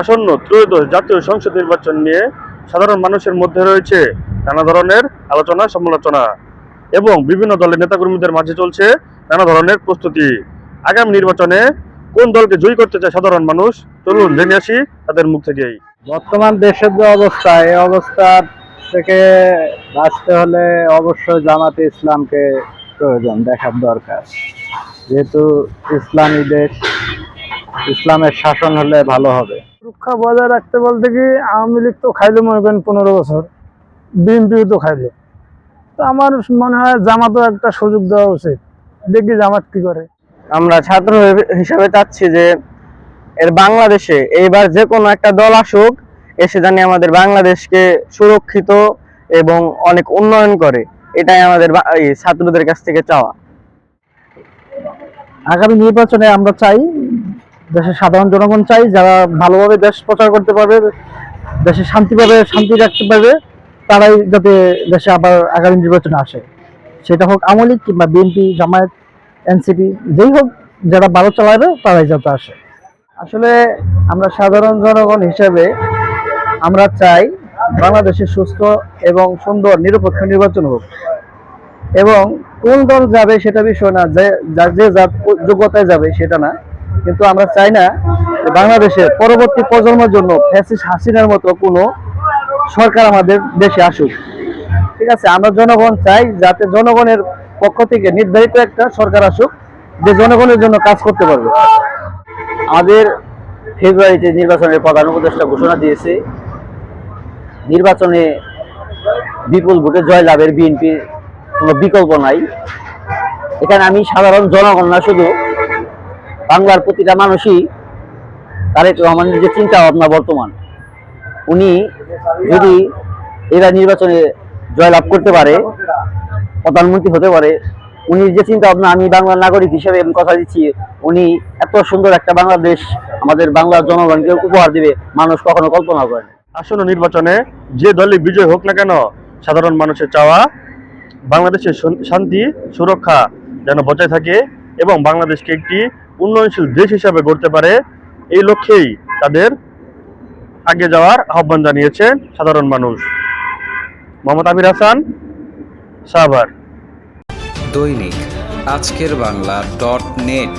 আসন্ন ত্রয়োদশ জাতীয় সংসদ নির্বাচন নিয়ে সাধারণ মানুষের মধ্যে রয়েছে নানা ধরনের আলোচনা, সমালোচনা এবং বিভিন্ন দলের নেতাকর্মীদের মাঝে চলছে নানা ধরনের প্রস্তুতি। আগামী নির্বাচনে কোন দলকে জয়ী করতে চায় সাধারণ মানুষ? চলুন জেনে আসি তাদের মুখ থেকেই। বর্তমান দেশের যে অবস্থা, এই অবস্থা থেকে বাঁচতে হলে অবশ্যই জামাতে ইসলামকে প্রয়োজন, দেখার দরকার। যেহেতু ইসলামী দেশ, ইসলামের শাসন হলে ভালো হবে। সুরক্ষা বজায় রাখতে বলতে কি আওয়ামী লীগ তো খাইলো মনে করেন পনেরো বছর বিএনপিও তো খাইলো। তো আমার মনে হয় জামাতও একটা সুযোগ দেওয়া উচিত। দেখি জামাত কি করে। আমরা ছাত্র হিসাবে চাচ্ছি যে এর বাংলাদেশে এইবার যে কোনো একটা দল আসুক এসে জানি আমাদের বাংলাদেশকে সুরক্ষিত এবং অনেক উন্নয়ন করে। এটাই আমাদের বা- এই ছাত্রদের কাছ থেকে চাওয়া। আগামী নির্বাচনে আমরা চাই দেশের সাধারণ জনগণ চাই, যারা ভালোভাবে দেশ প্রচার করতে পারবে, দেশে শান্তিভাবে শান্তি রাখতে পারবে, তারাই যাতে দেশে আবার আগামী নির্বাচনে আসে। সেটা হোক আওয়ামী লীগ কিংবা বিএনপি, জামায়াত, এনসিপি, যেই হোক, যারা ভালো চালাবে, তারাই যাতে আসে। আসলে আমরা সাধারণ জনগণ হিসেবে আমরা চাই বাংলাদেশে সুস্থ এবং সুন্দর, নিরপেক্ষ নির্বাচন হোক। এবং কোন দল যাবে সেটা বিষয় না, যে যে যোগ্যতায় যাবে সেটা না। কিন্তু আমরা চাই না বাংলাদেশের পরবর্তী প্রজন্মের জন্য ফ্যাসিস হাসিনার মতো কোনো সরকার আমাদের দেশে আসুক। ঠিক আছে, আমরা জনগণ চাই যাতে জনগণের পক্ষ থেকে নির্ধারিত একটা সরকার আসুক যে জনগণের জন্য কাজ করতে পারবে। আমাদের ফেব্রুয়ারিতে নির্বাচনের প্রধান উপদেষ্টা ঘোষণা দিয়েছে, নির্বাচনে বিপুল ভোটে জয়লাভের বিএনপির কোনো বিকল্প নাই। এখানে আমি সাধারণ জনগণ না, শুধু বাংলার প্রতিটা মানুষই তারেক রহমানের যে চিন্তা ভাবনা বর্তমান, উনি যদি এরা নির্বাচনে জয়লাভ করতে পারে, প্রধানমন্ত্রী হতে পারে, উনি যে চিন্তা ভাবনা আমি বাংলার নাগরিক হিসেবে কথা দিচ্ছি, উনি এত সুন্দর একটা বাংলাদেশ আমাদের বাংলার জনগণকে উপহার দিবে, মানুষ কখনো কল্পনা করে আসন্ন নির্বাচনে যে দলই বিজয় হোক না কেন, সাধারণ মানুষের চাওয়া, বাংলাদেশের শান্তি, সুরক্ষা যেন বজায় থাকে এবং বাংলাদেশকে একটি উন্নয়নশীল দেশ হিসাবে গড়তে পারে, এই লক্ষ্যেই তাদের আগে যাওয়ার আহ্বান জানিয়েছে সাধারণ মানুষ। মোহাম্মদ আমির হাসান, সাভার। দৈনিক আজকের বাংলা ডট নেট।